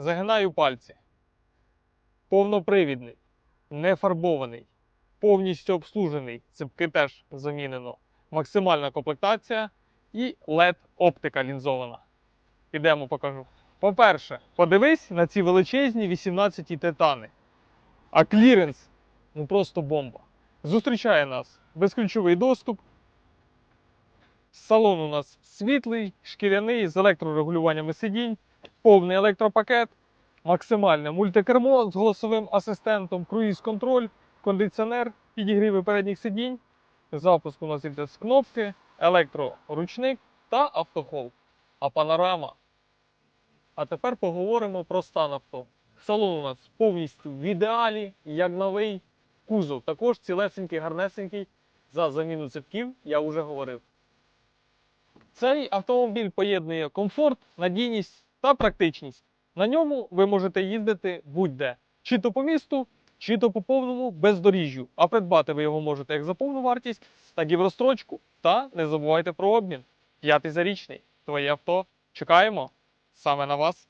Загинаю пальці. Повнопривідний, не фарбований, повністю обслужений. Ципки теж замінено. Максимальна комплектація і LED оптика лінзована. Підемо покажу. По-перше, подивись на ці величезні 18 титани. А кліренс ну просто бомба. Зустрічає нас безключовий доступ. Салон у нас світлий, шкіряний з електрорегулюваннями сидінь, повний електропакет, максимальне мультикермо з голосовим асистентом, круїз-контроль, кондиціонер, підігріви передніх сидінь. Запуск у нас іде з кнопки, електроручник та автохол. А панорама. А тепер поговоримо про стан авто. Салон у нас повністю в ідеалі, як новий. Кузов також цілесенький, гарнесенький. За заміну цепків я вже говорив. Цей автомобіль поєднує комфорт, надійність та практичність. На ньому ви можете їздити будь-де, чи то по місту, чи то по повному бездоріжжю. А придбати ви його можете як за повну вартість, так і в розстрочку. Та не забувайте про обмін. П'ятий зарічний. Твоє авто. Чекаємо саме на вас.